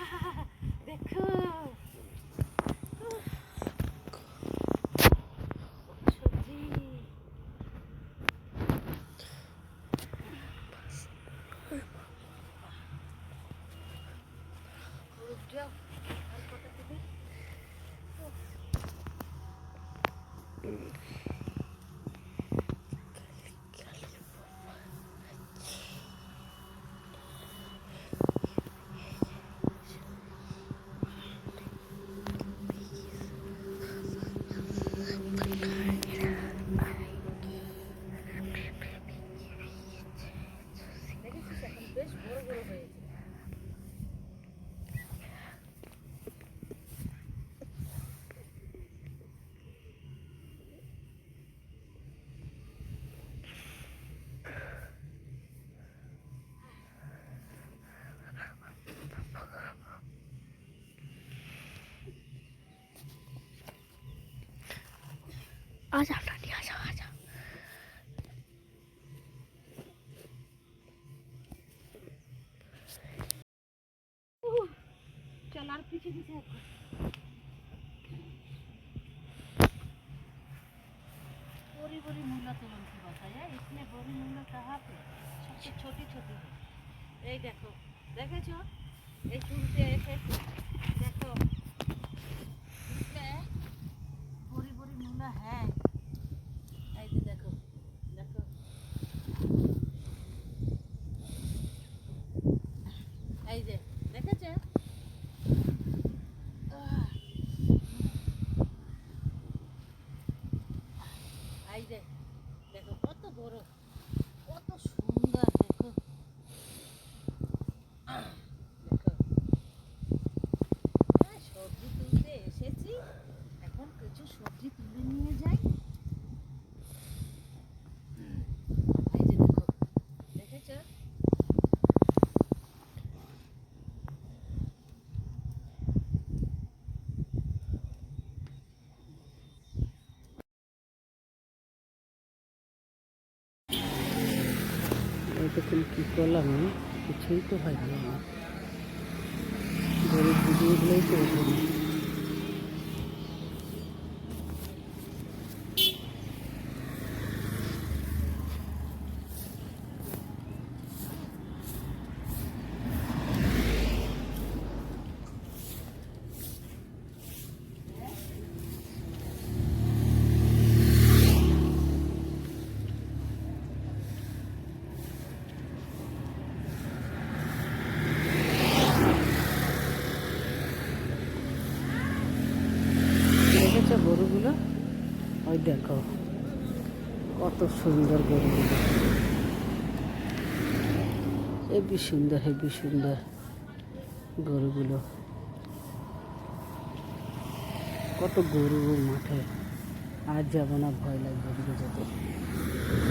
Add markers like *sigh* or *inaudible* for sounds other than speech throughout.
*laughs* দেখো आ जाओ नानी आ जाओ आ जाओ चल और पीछे पीछे हट। बोरी बोरी मूला तुरंत की बताया इसमें बोरी मूला कहाँ पे सबसे छोटी छोटी है এই দেখো দেখেছো এই চুলতে এসেছে দেখো এই যে দেখো কত বড় কত সুন্দর দেখো আহ, দেখো আহ, সবজি তুলতে এসেছি এখন কিছু সবজি তুলে নিয়ে যাই এই যে দেখো দেখেছ এতক্ষণ কী করলাম আমি? কিছুই তো হয়নি আমার গরিব ভিডিওগুলোই তো ওঠেনি দেখেছ গরুগুলো ওই দেখো, কত সুন্দর গরুগুলো হেবি সুন্দর হেবি সুন্দর গরুগুলো। কত গরু মাঠে। আর যাব না, ভয় লাগবে যেতে।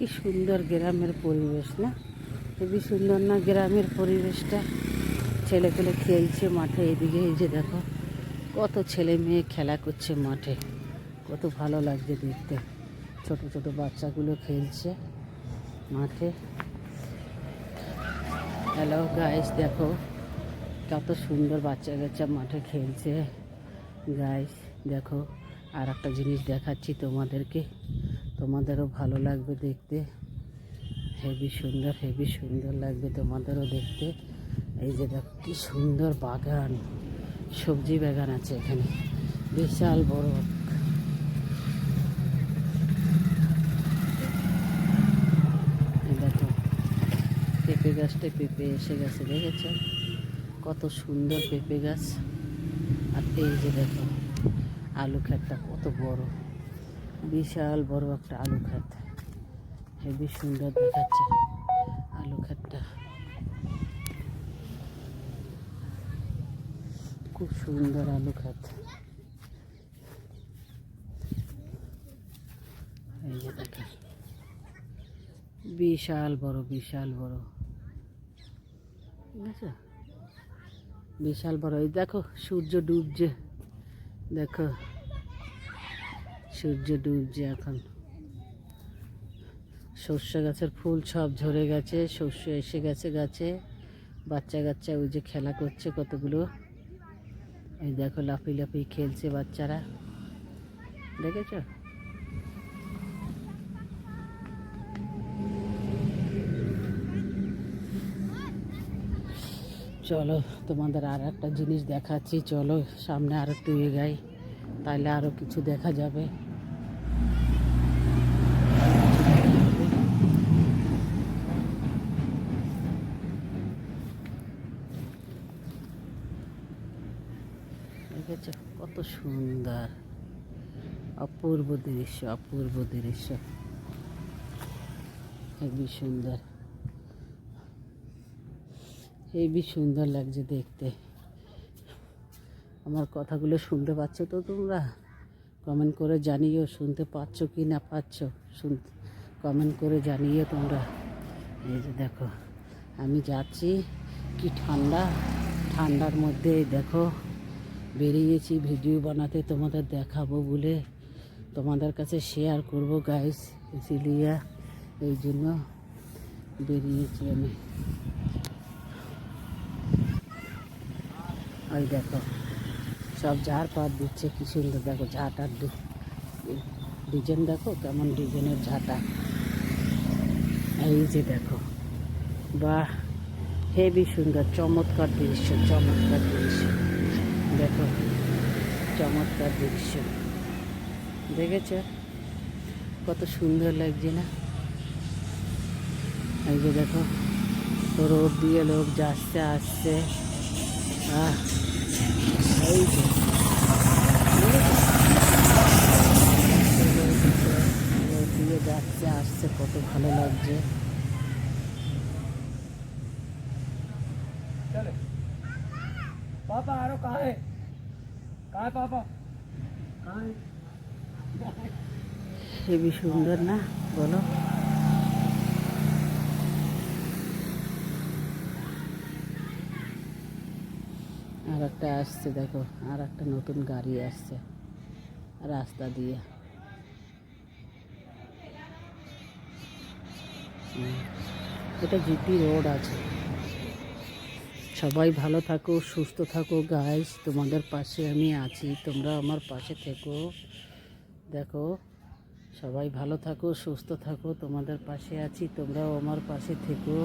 কি সুন্দর গ্রামের পরিবেশ, না? খুবই সুন্দর, না? গ্রামের পরিবেশটা ছেলে পেলে খেলছে মাঠে, এদিকে এই যে দেখো, কত ছেলে মেয়ে খেলা করছে মাঠে। কত ভালো লাগছে দেখতে। ছোট ছোট বাচ্চাগুলো খেলছে মাঠে। হ্যালো গাইস দেখো, কত সুন্দর বাচ্চা কাচ্চা মাঠে খেলছে। গাইস দেখো আর একটা জিনিস দেখাচ্ছি তোমাদেরকে। তোমাদেরও ভালো লাগবে দেখতে। হেভি সুন্দর হেভি সুন্দর লাগবে তোমাদেরও দেখতে। এই যে দেখো, কি সুন্দর বাগান, সবজি বাগান আছে এখানে। বিশাল বড়। দেখো, পেঁপে গাছটা পেঁপে এসে গেছে, দেখেছ? কত সুন্দর পেঁপে গাছ। আর এই যে দেখো, আলু ক্ষেতটা কত বড়। বিশাল বড় একটা আলু ক্ষেত। হেবি সুন্দর দেখাচ্ছে আলু ক্ষেতটা। খুব সুন্দর আলু ক্ষেত। এই বিশাল বড় বিশাল বড়। ঠিক আছে? বিশাল বড়। এই দেখো, সূর্য ডুবছে। দেখো। সূর্য ডুবছে এখন। শস্য গাছের ফুল সব ঝরে গেছে শস্য এসে গেছে গাছে। বাচ্চা কাচ্চা ওই যে খেলা করছে কতগুলো। এই দেখো লাফি লাফি খেলছে বাচ্চারা। দেখেছ? চলো, তোমাদের আর একটা জিনিস দেখাচ্ছি। চলো, সামনে আর একটু এগাই তাহলে আরও কিছু দেখা যাবে। দেখেছ? কত সুন্দর। অপূর্ব দৃশ্য অপূর্ব দৃশ্য। হেবি সুন্দর। হেবি সুন্দর লাগছে দেখতে। আমার কথাগুলো শুনতে পাচ্ছ তো তোমরা? কমেন্ট করে জানিও, শুনতে পাচ্ছ কি না পাচ্ছ? শুন কমেন্ট করে জানিও তোমরা। এই যে দেখো, আমি যাচ্ছি। কি ঠান্ডা? ঠান্ডার মধ্যে দেখো বেরিয়েছি, ভিডিও বানাতে তোমাদের দেখাবো বলে তোমাদের কাছে শেয়ার করব গাইস ইসিলিয়া এই জন্য বেরিয়েছি আমি। ওই দেখো, সব ঝাড় পাত দিচ্ছে, কি সুন্দর, দেখো ঝাঁটার ডিজাইন দেখো, কেমন ডিজাইনের ঝাঁটা। এই যে দেখো, বাহ, হেভি সুন্দর, চমৎকার দৃশ্য চমৎকার দৃশ্য। দেখো, চমৎকার দৃশ্য। দেখেছ? কত সুন্দর লাগছে না? এই যে দেখো রোড দিয়ে লোক যাচ্ছে, আসছে। দিয়ে যাচ্ছে, আসছে, কত ভালো লাগছে। पापा आरो कहाँ है कहाँ है पापा कहाँ है হেবি সুন্দর না বলো আর একটা আসছে দেখো আর একটা নতুন গাড়ি আসছে রাস্তা দিয়ে হুম, এটা জিপি রোড আছে সবাই ভালো থাকো, সুস্থ থাকো গাইস তোমাদের পাশে আমি আছি, তোমরা আমার পাশে থেকো। দেখো, সবাই ভালো থাকো, সুস্থ থাকো, তোমাদের পাশে আছি, তোমরাও আমার পাশে থেকো।